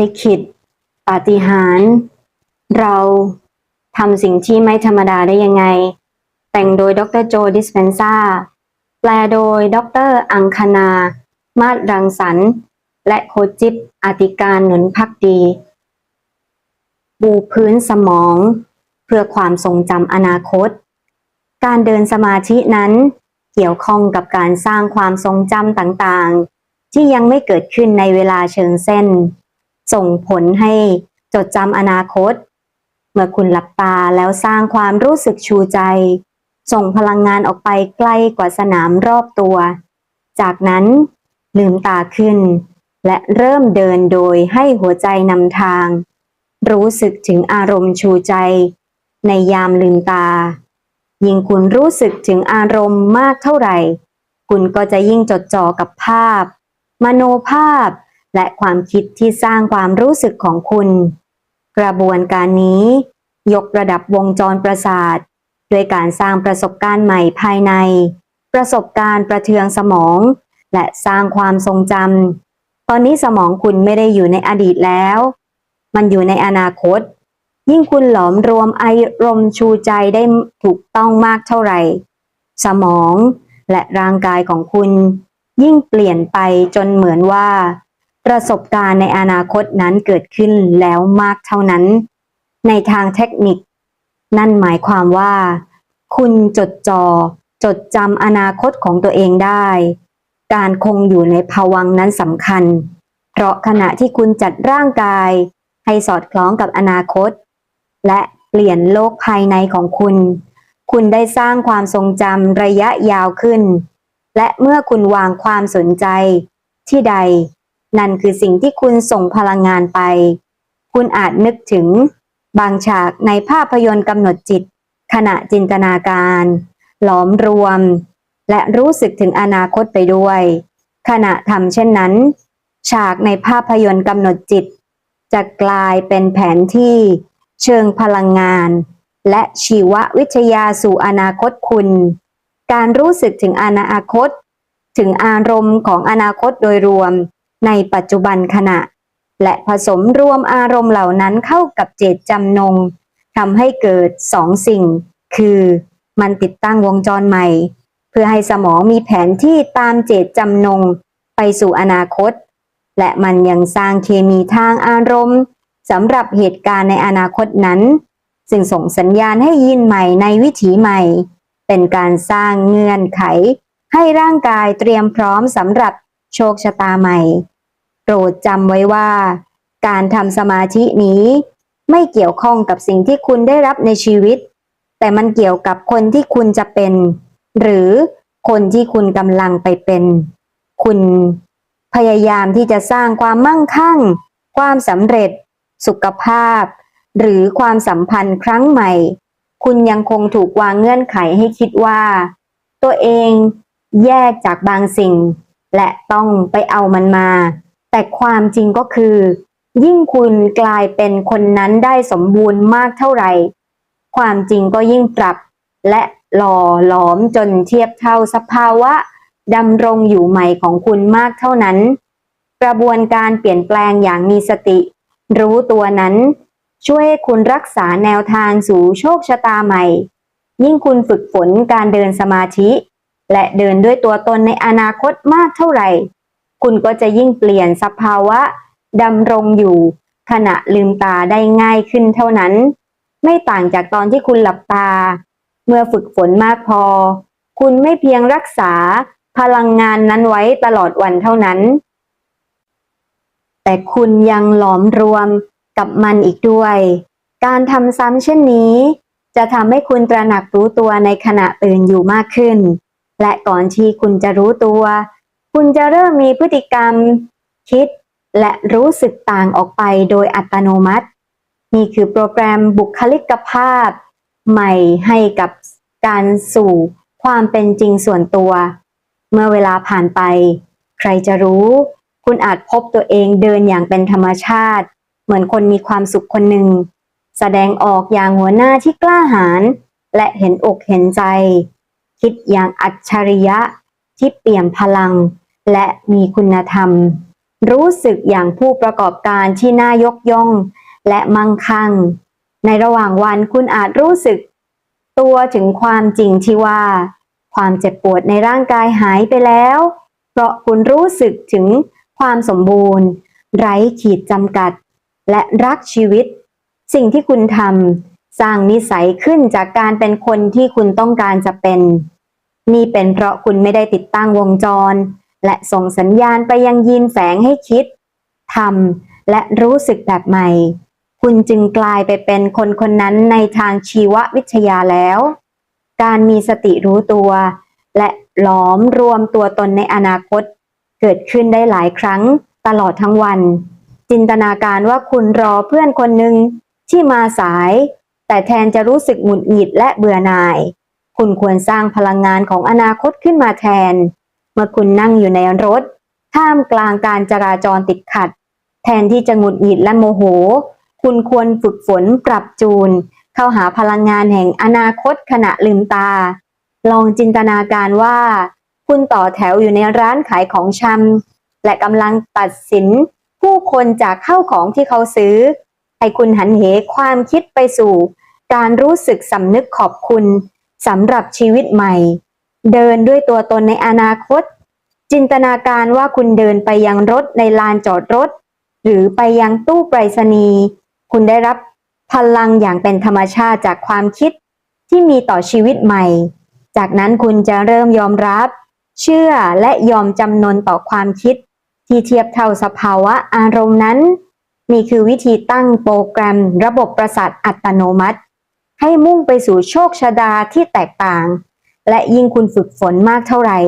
ลิขิตปาฏิหาริย์เราทำสิ่งที่ไม่ธรรมดาได้ยังไง แต่งโดยดรโจดิสเพนซาแปลโดยดรอังคณา มาศรังสรรค์และโคจิตอาติการหนุนพักดีปูพื้นสมอง เพื่อความทรงจำอนาคต การเดินสมาธินั้นเกี่ยวข้องกับการสร้างความทรงจำต่างๆ ที่ยังไม่เกิดขึ้นในเวลาเชิงเส้น ส่งผลให้จดจำอนาคต เมื่อคุณหลับตาแล้วสร้างความรู้สึกชูใจ ส่งพลังงานออกไปไกลกว่าสนามรอบตัว จากนั้นลืมตาขึ้น และเริ่มเดินโดยให้หัวใจนำทาง รู้สึกถึงอารมณ์ชูใจ ในยามลืมตา ยิ่งคุณรู้สึกถึงอารมณ์มากเท่าไหร่ คุณก็จะยิ่งจดจ่อกับภาพ มโนภาพ และความคิดที่สร้างความรู้สึกของคุณ กระบวนการนี้ ยกระดับวงจรประสาทด้วยการสร้างประสบการณ์ใหม่ภายใน ประสบการณ์ประเทืองสมอง และสร้างความทรงจำตอนนี้สมองคุณไม่ได้อยู่ในอดีตแล้ว มันอยู่ในอนาคต ยิ่งคุณหลอมรวมไอรมชูใจได้ถูกต้องมากเท่าไหร่ สมองและร่างกายของคุณ ยิ่งเปลี่ยนไปจนเหมือนว่า ประสบการณ์ในอนาคตนั้นเกิดขึ้นแล้วมากเท่านั้น ในทางเทคนิค นั่นหมายความว่า คุณจดจอ่อจดจำอนาคตของตัวเองได้ การคงอยู่ในภวังนั้นสำคัญ เพราะขณะที่คุณจัดร่างกาย ให้สอดคล้องกับอนาคต และเปลี่ยนโลกภายในของคุณ คุณได้สร้างความทรงจำระยะยาวขึ้น และเมื่อคุณวางความสนใจที่ใด นั่นคือสิ่งที่คุณส่งพลังงานไป คุณอาจนึกถึงบางฉากในภาพยนตร์กำหนดจิต ขณะจินตนาการ หลอมรวม และรู้สึกถึงอนาคตไปด้วย ขณะทำเช่นนั้น ฉากในภาพยนตร์กำหนดจิต จะกลายเป็นแผนที่ เชิงพลังงาน และชีววิทยาสู่อนาคตคุณ การรู้สึกถึงอนาคต ถึงอารมณ์ของอนาคตโดยรวม ในปัจจุบันขณะ และผสมรวมอารมณ์เหล่านั้นเข้ากับเจตจำนงทำให้เกิดสองสิ่ง คือมันติดตั้งวงจรใหม่ เพื่อให้สมองมีแผนที่ตามเจตจำนงไปสู่อนาคต และมันยังสร้างเคมีทางอารมณ์สำหรับเหตุการณ์ในอนาคตนั้น ซึ่งส่งสัญญาณให้ยินใหม่ในวิถีใหม่ เป็นการสร้างเงื่อนไข ให้ร่างกายเตรียมพร้อมสำหรับ โชคชะตาใหม่ โปรดจำไว้ว่า การทำสมาธินี้ไม่เกี่ยวข้องกับสิ่งที่คุณได้รับในชีวิต แต่มันเกี่ยวกับคนที่คุณจะเป็น หรือคนที่คุณกำลังไปเป็น คุณพยายามที่จะสร้างความมั่งคั่ง ความสำเร็จ สุขภาพ หรือความสัมพันธ์ครั้งใหม่ คุณยังคงถูกวางเงื่อนไขให้คิดว่า ตัวเองแยกจากบางสิ่ง และต้องไปเอามันมา แต่ความจริงก็คือ ยิ่งคุณกลายเป็นคนนั้นได้สมบูรณ์มากเท่าไหร่ ความจริงก็ยิ่งปรับ และหล่อหลอมจนเทียบเท่าสภาวะดำรงอยู่ใหม่ของคุณมากเท่านั้น กระบวนการเปลี่ยนแปลงอย่างมีสติ รู้ตัวนั้น ช่วยให้คุณรักษาแนวทางสู่โชคชะตาใหม่ ยิ่งคุณฝึกฝนการเดินสมาธิ และเดินด้วยตัวตนในอนาคตมากเท่าไหร่ คุณก็จะยิ่งเปลี่ยนสภาวะดำรงอยู่ ขณะลืมตาได้ง่ายขึ้นเท่านั้น ไม่ต่างจากตอนที่คุณหลับตา เมื่อฝึกฝนมากพอ คุณไม่เพียงรักษาพลังงานนั้นไว้ตลอดวันเท่านั้น แต่คุณยังหลอมรวมกับมันอีกด้วย การทำซ้ำเช่นนี้ จะทำให้คุณตระหนักรู้ตัวในขณะตื่นอยู่มากขึ้น และก่อนที่คุณจะรู้ตัว คุณจะเริ่มมีพฤติกรรม คิด และรู้สึกต่างออกไปโดยอัตโนมัติ นี่คือโปรแกรมบุคลิกภาพ ใหม่ให้กับการสู่ความเป็นจริงส่วนตัว เมื่อเวลาผ่านไป ใครจะรู้ คุณอาจพบตัวเองเดินอย่างเป็นธรรมชาติ เหมือนคนมีความสุขคนหนึ่ง แสดงออกอย่างหัวหน้าที่กล้าหาญและเห็นอกเห็นใจ คิดอย่างอัจฉริยะที่เปี่ยมพลัง และมีคุณธรรม รู้สึกอย่างผู้ประกอบการที่น่ายกย่อง และมั่งคั่ง ในระหว่างวันคุณอาจรู้สึก ตัวถึงความจริงที่ว่า ความเจ็บปวดในร่างกายหายไปแล้ว เพราะคุณรู้สึกถึงความสมบูรณ์ ไร้ขีดจำกัด และรักชีวิต สิ่งที่คุณทำ สร้างนิสัยขึ้นจากการเป็นคนที่คุณต้องการจะเป็น นี่เป็นเพราะคุณไม่ได้ติดตั้งวงจร และส่งสัญญาณไปยังยีนแฝงให้คิดทำและรู้สึกแบบใหม่ คุณจึงกลายไปเป็นคนคนนั้นในทางชีววิทยาแล้ว การมีสติรู้ตัว และหลอมรวมตัวตนในอนาคต เกิดขึ้นได้หลายครั้งตลอดทั้งวัน จินตนาการว่าคุณรอเพื่อนคนหนึ่งที่มาสาย แต่แทนจะรู้สึกหงุดหงิดและเบื่อหน่าย คุณควรสร้างพลังงานของอนาคตขึ้นมาแทน เมื่อคุณนั่งอยู่ในรถ ท่ามกลางการจราจรติดขัด แทนที่จะหงุดหงิดและโมโห คุณควรฝึกฝนปรับจูน เข้าหาพลังงานแห่งอนาคตขณะลืมตา ลองจินตนาการว่า คุณต่อแถวอยู่ในร้านขายของชำและกำลังตัดสิน ผู้คนจากเข้าของที่เขาซื้อ ให้คุณหันเหความคิดไปสู่ การรู้สึกสำนึกขอบคุณสำหรับชีวิตใหม่ เดินด้วยตัวตนในอนาคต จินตนาการว่าคุณเดินไปยังรถในลานจอดรถ หรือไปยังตู้ไปรษณีย์คุณได้รับพลังอย่างเป็นธรรมชาติจากความคิดที่มีต่อชีวิตใหม่ จากนั้นคุณจะเริ่มยอมรับ เชื่อและยอมจำนนต่อความคิด ที่เทียบเท่าสภาวะอารมณ์นั้น นี่คือวิธีตั้งโปรแกรมระบบประสาทอัตโนมัติ ให้มุ่งไปสู่โชคชะดาที่แตกต่าง และยิ่งคุณฝึกฝนมากเท่าไหร่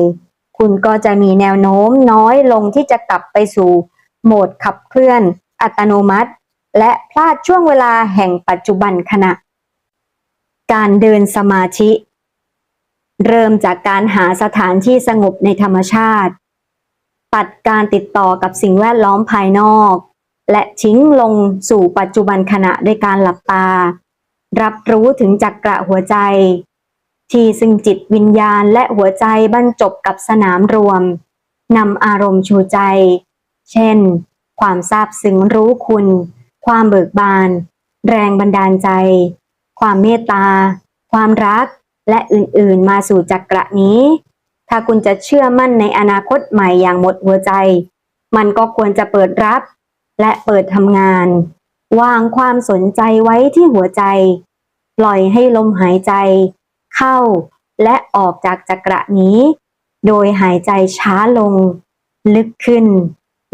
คุณก็จะมีแนวโน้มน้อยลงที่จะกลับไปสู่ โหมดขับเคลื่อน อัตโนมัติ และพลาดช่วงเวลาแห่งปัจจุบันขณะ การเดินสมาธิ เริ่มจากการหาสถานที่สงบในธรรมชาติ ตัดการติดต่อกับสิ่งแวดล้อมภายนอก และทิ้งลงสู่ปัจจุบันขณะด้วยการหลับตา รับรู้ถึงจักระหัวใจ ที่ซึ่งจิตวิญญาณและหัวใจบรรจบกับสนามรวมนำอารมณ์ชูใจ เช่น ความซาบซึ้งรู้คุณ ความเบิกบาน แรงบันดาลใจ ความเมตตา ความรัก และอื่นๆ มาสู่จักระนี้ ถ้าคุณจะเชื่อมั่นในอนาคตใหม่อย่างหมดหัวใจ มันก็ควรจะเปิดรับ และเปิดทำงาน วางความสนใจไว้ที่หัวใจ ปล่อยให้ลมหายใจ เข้าและออกจากจักระนี้ โดยหายใจช้าลง ลึกขึ้น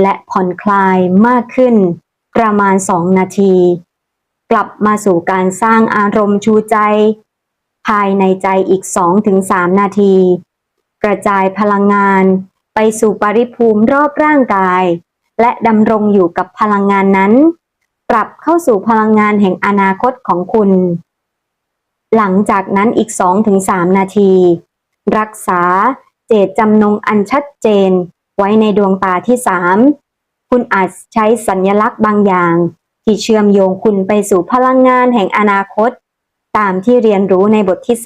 และผ่อนคลายมากขึ้น ประมาณ2นาที กลับมาสู่การสร้างอารมณ์ชูใจ ภายในใจอีก 2-3 นาที กระจายพลังงานไปสู่ปริภูมิรอบร่างกาย และดำรงอยู่กับพลังงานนั้น ปรับเข้าสู่พลังงานแห่งอนาคตของคุณ หลังจากนั้นอีก 2-3 นาที รักษาเจตจำนงอันชัดเจน ไว้ในดวงตาที่ 3 คุณอาจใช้สัญญลักษณ์บางอย่าง ที่เชื่อมโยงคุณไปสู่พลังงานแห่งอนาคต ตามที่เรียนรู้ในบทที่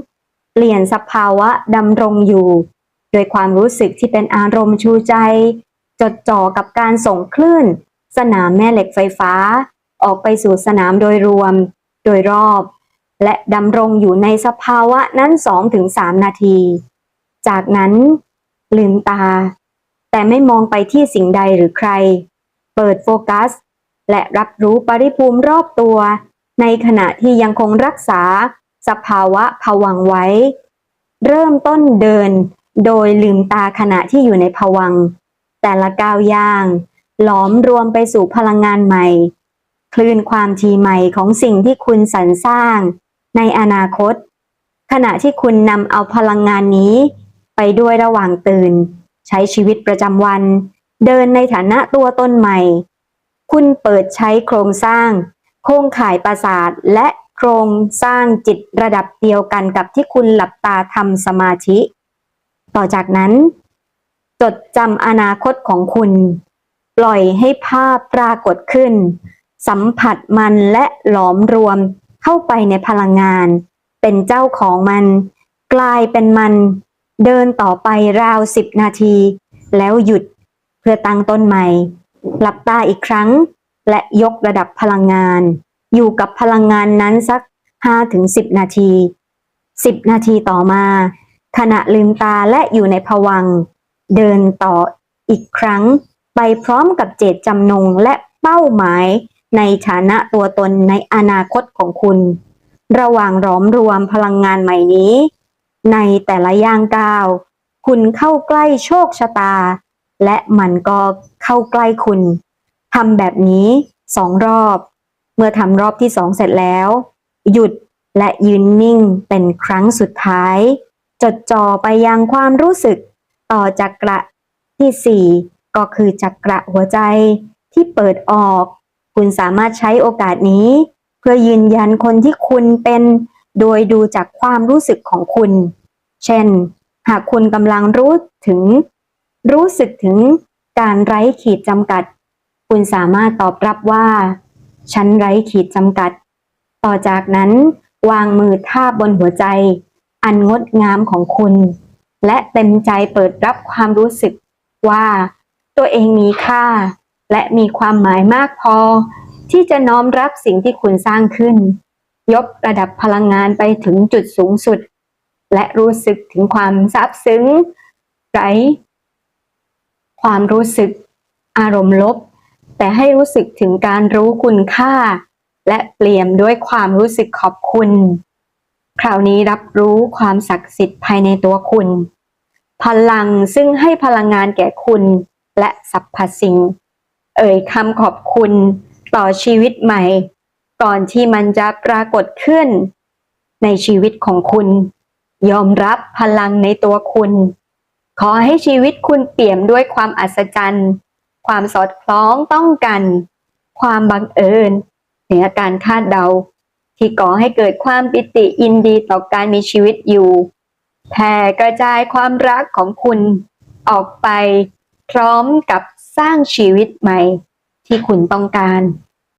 3 เปลี่ยนสภาวะดำรงอยู่ โดยความรู้สึกที่เป็นอารมณ์ชูใจ จดจ่อกับการส่งคลื่น สนามแม่เหล็กไฟฟ้า ออกไปสู่สนามโดยรวม โดยรอบ และดำรงอยู่ในสภาวะนั้น 2-3 นาที จากนั้น ลืมตา แต่ไม่มองไปที่สิ่งใดหรือใคร เปิดโฟกัส และรับรู้ปริภูมิรอบตัว ในขณะที่ยังคงรักษา สภาวะผวังไว้ เริ่มต้นเดิน โดยลืมตาขณะที่อยู่ในผวัง แต่ละก้าวย่าง หลอมรวมไปสู่พลังงานใหม่ คลื่นความทีใหม่ของสิ่งที่คุณสรรสร้าง ในอนาคต ขณะที่คุณนำเอาพลังงานนี้ ไปด้วยระหว่างตื่น ใช้ชีวิตประจำวัน เดินในฐานะตัวตนใหม่ คุณเปิดใช้โครงสร้าง โครงข่ายประสาทและโครงสร้างจิตระดับเดียวกันกับที่คุณหลับตาทำสมาธิ ต่อจากนั้น จดจำอนาคตของคุณ ปล่อยให้ภาพปรากฏขึ้น สัมผัสมันและหลอมรวมเข้าไปในพลังงาน เป็นเจ้าของมัน กลายเป็นมัน เดินต่อไปราวสิบนาที แล้วหยุดเพื่อตั้งต้นใหม่ หลับตาอีกครั้ง และยกระดับพลังงาน อยู่กับพลังงานนั้นสัก5-10 นาที 10 นาทีต่อมา ขณะลืมตาและอยู่ในภวัง เดินต่ออีกครั้ง ไปพร้อมกับเจตจำนงและเป้าหมายในฐานะตัวตนในอนาคตของคุณ ระหว่างหลอมรวมพลังงานใหม่นี้ ในแต่ละย่างก้าว คุณเข้าใกล้โชคชะตา และมันก็เข้าใกล้คุณทำแบบนี้สองรอบ เมื่อทำรอบที่สองเสร็จแล้ว หยุดและยืนนิ่งเป็นครั้งสุดท้าย จดจ่อไปยังความรู้สึกต่อจักระที่สี่ ก็คือจักระหัวใจที่เปิดออก คุณสามารถใช้โอกาสนี้ เพื่อยืนยันคนที่คุณเป็น โดยดูจากความรู้สึกของคุณ เช่น หากคุณกำลังรู้ถึง รู้สึกถึงการไร้ขีดจำกัด คุณสามารถตอบรับว่า ฉันไร้ขีดจำกัด ต่อจากนั้นวางมือทาบบนหัวใจ อันงดงามของคุณ และเต็มใจเปิดรับความรู้สึกว่า ตัวเองมีค่า และมีความหมายมากพอ ที่จะน้อมรับสิ่งที่คุณสร้างขึ้น ยกระดับพลังงานไปถึงจุดสูงสุด และรู้สึกถึงความซาบซึ้งไรความรู้สึกอารมณ์ลบ แต่ให้รู้สึกถึงการรู้คุณค่า และเปลี่ยมด้วยความรู้สึกขอบคุณ คราวนี้รับรู้ความศักดิ์สิทธิ์ภายในตัวคุณ พลังซึ่งให้พลังงานแก่คุณ และสรรพสิ่ง เอ่ยคำขอบคุณต่อชีวิตใหม่ ก่อนที่มันจะปรากฏขึ้น ในชีวิตของคุณ ยอมรับพลังในตัวคุณ ขอให้ชีวิตคุณเปี่ยมด้วยความอัศจรรย์ ความสอดคล้องต้องกัน ความบังเอิญเหนือการคาดเดา ที่ก่อให้เกิดความปิติยินดีต่อการมีชีวิตอยู่แผ่กระจายความรักของคุณออกไป พร้อมกับสร้างชีวิตใหม่ที่คุณต้องการ